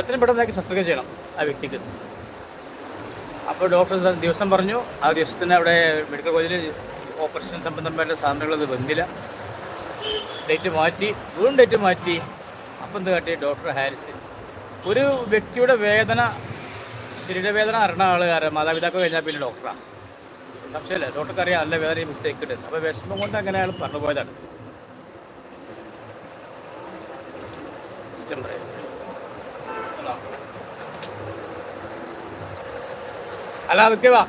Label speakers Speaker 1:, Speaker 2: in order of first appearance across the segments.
Speaker 1: എത്രയും പെട്ടെന്ന് ശസ്ത്രക്രിയ ചെയ്യണം ആ വ്യക്തിക്ക്. അപ്പോൾ ഡോക്ടർ ദിവസം പറഞ്ഞു ആ ദിവസത്തിന് അവിടെ മെഡിക്കൽ കോളേജിൽ ഓപ്പറേഷൻ സംബന്ധമായ സാധനങ്ങളത് വന്നില്ല. ഡേറ്റ് മാറ്റി വീണ്ടും ഡേറ്റ് മാറ്റി. അപ്പം എന്ത് കാട്ടി? ഡോക്ടർ ഹാരിസ്. ഒരു വ്യക്തിയുടെ വേദന ശരീരവേദന അറിഞ്ഞ ആൾ കാരണം മാതാപിതാക്കൾ കഴിഞ്ഞാൽ പിന്നെ ഡോക്ടറാണ് സംശയമല്ലേ. ഡോക്ടർക്ക് അറിയാം നല്ല വേദന മിസ്റ്റേക്ക് ഉണ്ട് അപ്പോൾ വിഷമം കൊണ്ട് അങ്ങനെ അയാൾ പറഞ്ഞു പോയതാണ്. ഇഷ്ടം പറയാം അല്ല അതൊക്കെ വാ.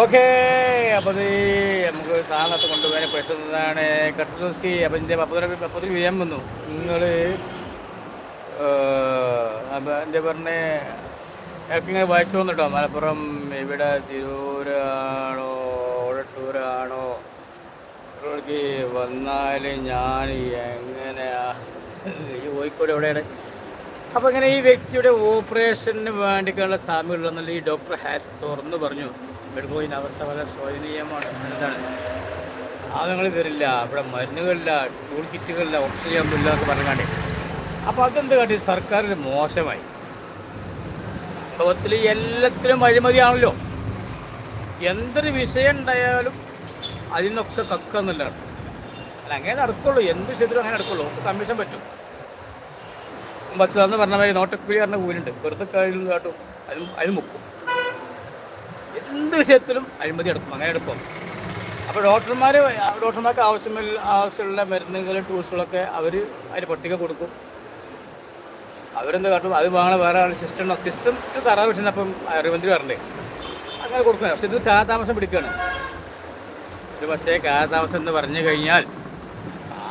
Speaker 1: ഓക്കെ അപ്പോൾ നമുക്ക് സാധനത്ത് കൊണ്ടുപോകാൻ പെട്ടെന്നാണ് കട്ടോസ്കി അപ്പം എന്റെ പപ്പത്തിൽ പപ്പത്തിൽ വിജയം വന്നു. നിങ്ങൾ അപ്പം എന്റെ പറഞ്ഞ ഇങ്ങനെ വായിച്ചു വന്നിട്ടോ? മലപ്പുറം ഇവിടെ തിരൂരാണോ ഓടട്ടൂരാണോ ഇവിടേക്ക് വന്നാൽ ഞാൻ എങ്ങനെയാ? കോഴിക്കോട് എവിടെയാണ്? അപ്പോൾ ഇങ്ങനെ ഈ വ്യക്തിയുടെ ഓപ്പറേഷന് വേണ്ടിയിട്ടുള്ള സാമ്യമുള്ളതെന്നുള്ള ഈ ഡോക്ടർ ഹാസ് തുറന്നു പറഞ്ഞു. കോളേജിന്റെ അവസ്ഥ വളരെ ശോചനീയമാണ്. എന്താണ്? സാധനങ്ങൾ തരില്ല ഇവിടെ മരുന്നുകളില്ല ടൂൾ കിറ്റുകളില്ല ഓക്സിജൻ ഒന്നുമില്ല എന്നൊക്കെ പറഞ്ഞാണ് അപ്പോൾ അതെന്ത് കാട്ടി? സർക്കാരിന് മോശമായി. ലോകത്തിൽ എല്ലാത്തിനും അഴിമതിയാണല്ലോ. എന്തൊരു വിഷയം ഉണ്ടായാലും അതിൽ നിന്നൊക്കെ അല്ല അങ്ങനെ നടക്കുള്ളൂ. എന്ത് വിഷയത്തിലും അങ്ങനെ നടക്കുള്ളൂ. ഒക്കെ കമ്മീഷൻ പറ്റും. ഭക്ഷണം പറഞ്ഞ മാതിരി നോട്ടക്കുഴി പറഞ്ഞ കൂലുണ്ട് വെറുതെ കഴിഞ്ഞു കാട്ടും. അതിന് അതിന് മുക്കും. എന്ത് വിഷയത്തിലും അഴിമതി എടുക്കും. അങ്ങനെ എടുക്കും. അപ്പോൾ ഡോക്ടർമാർ ഡോക്ടർമാർക്ക് ആവശ്യമില്ല ആവശ്യമുള്ള മരുന്നുകൾ ടൂൾസുകളൊക്കെ അവർ അതിന് പട്ടിക കൊടുക്കും. അവരെന്ത് കാട്ടും? അത് വാങ്ങണ വേറെ ആൾ സിസ്റ്റം സിസ്റ്റം തറ വിഷയം അപ്പം അറിവന്തി പറഞ്ഞേ അങ്ങനെ കൊടുക്കുന്നത് പക്ഷെ ഇത് കാലതാമസം പിടിക്കുകയാണ് ഒരു പക്ഷേ കാലതാമസം എന്ന് പറഞ്ഞു കഴിഞ്ഞാൽ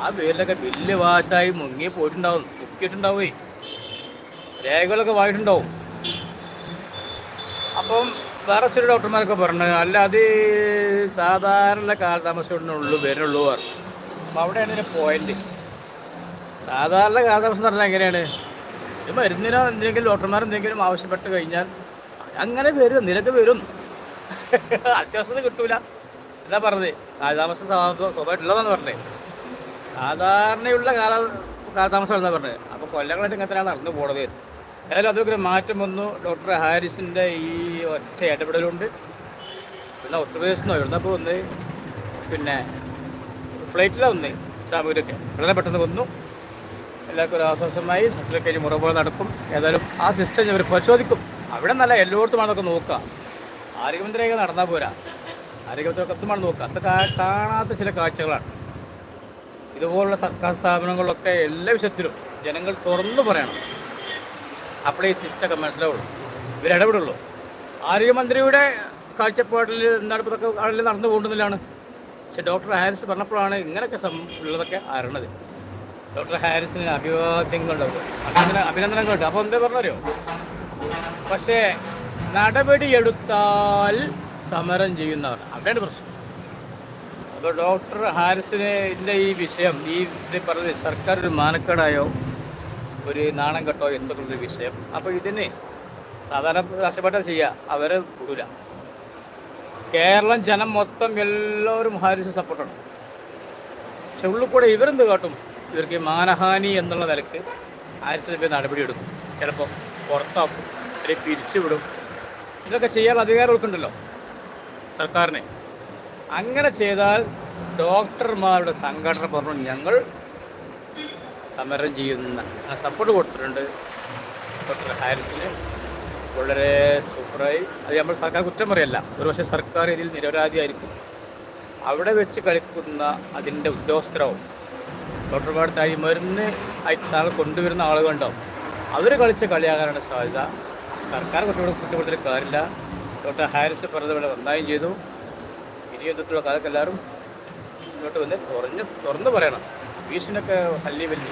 Speaker 1: ആ പേരിലൊക്കെ വലിയ വാശായി മുങ്ങി പോയിട്ടുണ്ടാവും. മുക്കിയിട്ടുണ്ടാവേ രേഖകളൊക്കെ വായിട്ടുണ്ടാവും അപ്പം വേറെ ചില ഡോക്ടർമാരൊക്കെ പറഞ്ഞു അല്ല അത് സാധാരണ കാലതാമസത്തിനുള്ളൂ വരുന്നുള്ളൂ പറഞ്ഞു. അപ്പം അവിടെയാണ് ഇതിന്റെ പോയിന്റ് സാധാരണ കാലതാമസം എന്ന് പറഞ്ഞാൽ എങ്ങനെയാണ്? ഇത് മരുന്നിനോ എന്തെങ്കിലും ഡോക്ടർമാർ എന്തെങ്കിലും ആവശ്യപ്പെട്ട് കഴിഞ്ഞാൽ അങ്ങനെ വരും നിലയ്ക്ക് വരും. അത്യാവശ്യം കിട്ടൂല. എന്താ പറഞ്ഞത്. കാലതാമസം സ്വാഭാ- സ്വാഭാവികമായിട്ടുള്ളതെന്ന് പറഞ്ഞത് സാധാരണയുള്ള കാല കാലതാമസം എന്നാ പറഞ്ഞത് അപ്പോൾ കൊല്ലങ്ങളായിട്ട് ഇങ്ങനത്തെ നടന്നു പോണത്. ഏതായാലും അതൊക്കെ മാറ്റം വന്നു. ഡോക്ടർ ഹാരിസിന്റെ ഈ ഒറ്റ ഇടപെടലുണ്ട്. പിന്നെ ഉത്തർപ്രദേശിൽ നിന്നോ എവിടുന്നപ്പോൾ വന്ന്. പിന്നെ ഫ്ലൈറ്റിലാണ് വന്ന് സാമൂരൊക്കെ വളരെ പെട്ടെന്ന് വന്നു. എല്ലാവർക്കും ഒരു ആശ്വാസമായി. ശസ്ത്രക്രിയ മുറ നടക്കും. ഏതായാലും ആ സിസ്റ്റം ഇവർ പരിശോധിക്കും. അവിടെ നല്ല എല്ലായിടത്തും അതൊക്കെ നോക്കുക ആരോഗ്യമന്ത്രിയൊക്കെ നടന്നാൽ പോരാ. ആരോഗ്യമന്ത്രിയൊക്കെ എത്തുമാണ് നോക്കുക അത് കാണാത്ത ചില കാഴ്ചകളാണ്. ഇതുപോലുള്ള സർക്കാർ സ്ഥാപനങ്ങളിലൊക്കെ എല്ലാ വിഷയത്തിലും ജനങ്ങൾ തുറന്നു പറയണം. അപ്പോഴേ സിസ്റ്റമൊക്കെ മനസ്സിലാവുള്ളൂ. ഇവരിടപെടുള്ളൂ ആരോഗ്യമന്ത്രിയുടെ കാഴ്ചപ്പാടിൽ നടപ്പതൊക്കെ ആളിൽ നടന്നു പോകുന്നതിലാണ്. പക്ഷെ ഡോക്ടർ ഹാരിസ് പറഞ്ഞപ്പോഴാണ് ഇങ്ങനെയൊക്കെ ഉള്ളതൊക്കെ അറിയണത്. ഡോക്ടർ ഹാരിസിന് അഭിവാദ്യങ്ങളുണ്ട് അഭിനന്ദന അഭിനന്ദനങ്ങളുണ്ട്. അപ്പോൾ എന്താ പറഞ്ഞറിയോ? പക്ഷേ നടപടിയെടുത്താൽ സമരം ചെയ്യുന്നവർ. അവിടെയാണ് പ്രശ്നം. അപ്പോൾ ഡോക്ടർ ഹാരിസിനെ ഈ വിഷയം ഈ പറഞ്ഞത് സർക്കാർ ഒരു മാനക്കേടായോ? ഒരു നാണം കെട്ടോ എന്തൊക്കെയുള്ളൊരു വിഷയം. അപ്പോൾ ഇതിനെ സാധാരണ കഷ്ടപ്പെട്ട ചെയ്യുക അവരെ വിടൂല കേരളം ജനം മൊത്തം എല്ലാവരും ഹാരിസ് സപ്പോർട്ടാണ് പക്ഷെ ഉള്ളിൽ കൂടെ ഇവരെന്ത് കാട്ടും? ഇവർക്ക് മാനഹാനി എന്നുള്ള നിലയ്ക്ക് ഹാരിസിന് നടപടി എടുക്കും. ചിലപ്പോൾ പുറത്താക്കും അല്ലെങ്കിൽ പിരിച്ചുവിടും ഇതൊക്കെ ചെയ്യാൻ അധികാരം ഉൾക്കുണ്ടല്ലോ സർക്കാരിനെ. അങ്ങനെ ചെയ്താൽ ഡോക്ടർമാരുടെ സംഘടന പറഞ്ഞു ഞങ്ങൾ സമരം ചെയ്യുന്ന ആ സപ്പോർട്ട് കൊടുത്തിട്ടുണ്ട്. ഡോക്ടർ ഹാരിസിന് വളരെ സൂപ്പറായി. അത് നമ്മൾ സർക്കാർ കുറ്റം പറയല്ല. ഒരു പക്ഷേ സർക്കാർ ഇതിൽ നിരപരാധിയായിരിക്കും. അവിടെ വെച്ച് കളിക്കുന്ന അതിന്റെ ഉദ്യോഗസ്ഥരാവും ഡോക്ടർമാർ തായി മരുന്ന് അയച്ചാൾ കൊണ്ടുവരുന്ന ആളുകളുണ്ടാവും അവർ കളിച്ച കളിയാകാനാണ് സാധ്യത. സർക്കാർ കുറച്ചുകൂടെ കുറ്റപ്പെടുത്തൽ കാര്യമില്ല ഡോക്ടർ ഹാരിസ് പറഞ്ഞത് ഇവിടെ നന്നായും ചെയ്തു. ഇനി യുദ്ധത്തിലുള്ള കാലത്ത് എല്ലാവരും വന്ന് തുറഞ്ഞ് തുറന്ന് പറയണം. ഭീഷണിയൊക്കെ ഹല്ലി വല്ലി